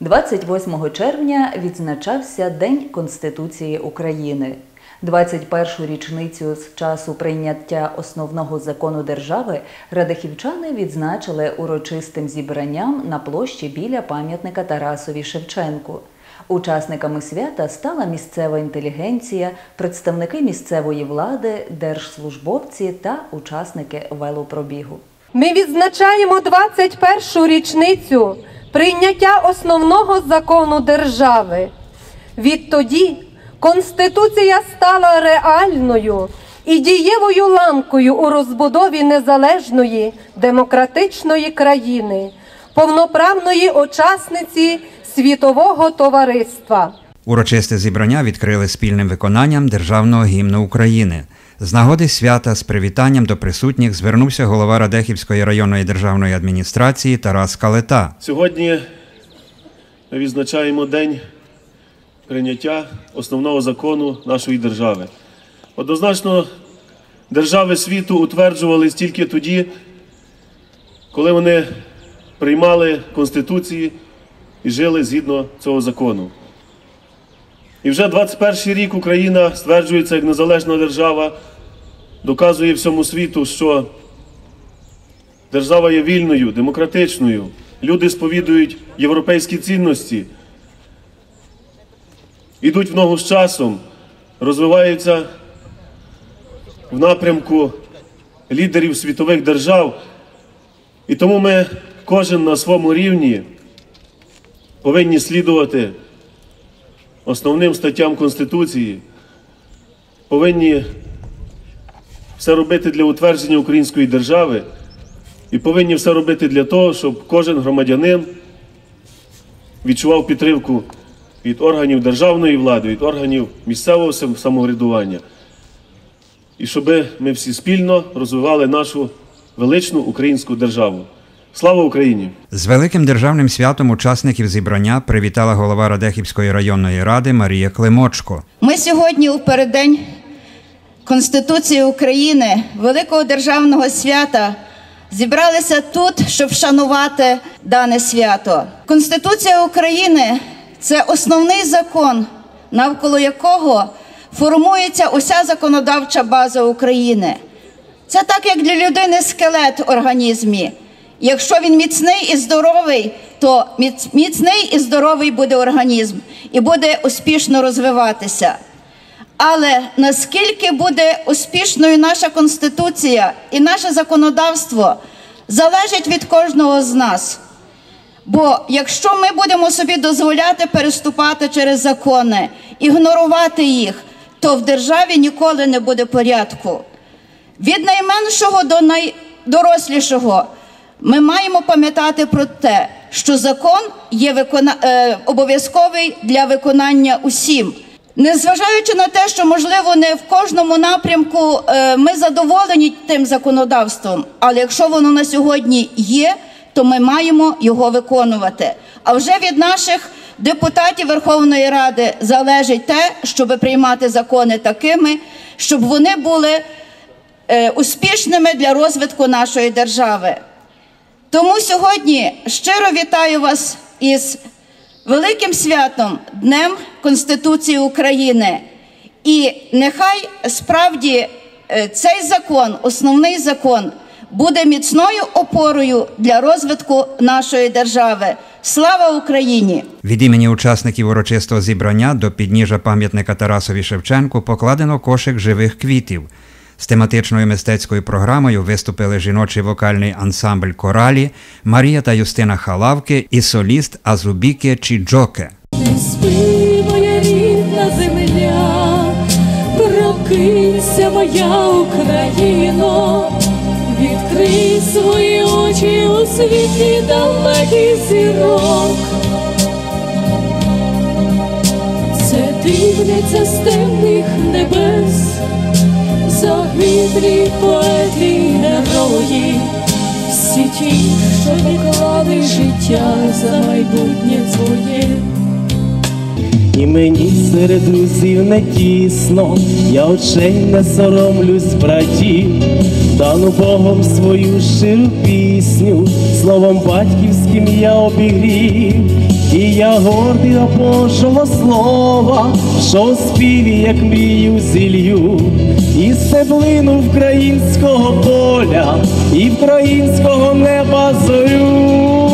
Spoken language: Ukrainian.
28 червня відзначався День Конституції України. 21-шу річницю з часу прийняття основного закону держави радихівчани відзначили урочистим зібранням на площі біля пам'ятника Тарасові Шевченку. Учасниками свята стала місцева інтелігенція, представники місцевої влади, держслужбовці та учасники велопробігу. Ми відзначаємо 21-шу річницю прийняття основного закону держави. Відтоді Конституція стала реальною і дієвою ланкою у розбудові незалежної демократичної країни, повноправної учасниці світового товариства. Урочисте зібрання відкрили спільним виконанням державного гімну України. З нагоди свята з привітанням до присутніх звернувся голова Радехівської районної державної адміністрації Тарас Калета. Сьогодні ми відзначаємо день прийняття основного закону нашої держави. Однозначно, держави світу утверджувались тільки тоді, коли вони приймали конституції і жили згідно цього закону. І вже 21 рік Україна стверджується як незалежна держава, доказує всьому світу, що держава є вільною, демократичною. Люди сповідують європейські цінності, ідуть в ногу з часом, розвиваються в напрямку лідерів світових держав. І тому ми кожен на своєму рівні повинні слідувати основним статтям Конституції, повинні все робити для утвердження української держави і повинні все робити для того, щоб кожен громадянин відчував підтримку від органів державної влади, від органів місцевого самоврядування. І щоб ми всі спільно розвивали нашу величну українську державу. Слава Україні! З великим державним святом учасників зібрання привітала голова Радехівської районної ради Марія Климочко. Ми сьогодні у переддень Конституції України, великого державного свята, зібралися тут, щоб вшанувати дане свято. Конституція України це основний закон, навколо якого формується уся законодавча база України. Це так, як для людини скелет в організмі. Якщо він міцний і здоровий, то міцний і здоровий буде організм і буде успішно розвиватися. Але наскільки буде успішною наша конституція і наше законодавство, залежить від кожного з нас. Бо якщо ми будемо собі дозволяти переступати через закони, ігнорувати їх, то в державі ніколи не буде порядку. Від найменшого до найдорослішого ми маємо пам'ятати про те, що закон є викона... е, обов'язковий для виконання усім. Незважаючи на те, що можливо не в кожному напрямку е, ми задоволені тим законодавством, але якщо воно на сьогодні є, то ми маємо його виконувати. А вже від наших депутатів Верховної Ради залежить те, щоб приймати закони такими, щоб вони були е, успішними для розвитку нашої держави. Тому сьогодні щиро вітаю вас із великим святом Днем Конституції України. І нехай справді е, цей закон, основний закон, буде міцною опорою для розвитку нашої держави. Слава Україні! Від імені учасників урочистого зібрання до підніжжя пам'ятника Тарасові Шевченку покладено кошик живих квітів. З тематичною мистецькою програмою виступили жіночий вокальний ансамбль Коралі, Марія та Юстина Халавки і соліст Азубіке Чіджоке. Не спи, моя рідна земля, прокинься, моя Україно, відкрий свої очі у світлі далекий зірок. Це дивляться з темних небес, загиблі поети й герої, всі ті, що поклали життя за майбутнє своє. І мені серед друзів не тісно, я очей не соромлюсь, братів, дану Богом свою щиру пісню, словом батьківським я обігрів, І я гордий Божого слова, що в співі, як мрію зілью, і стеблину українського поля, і українського неба зорю.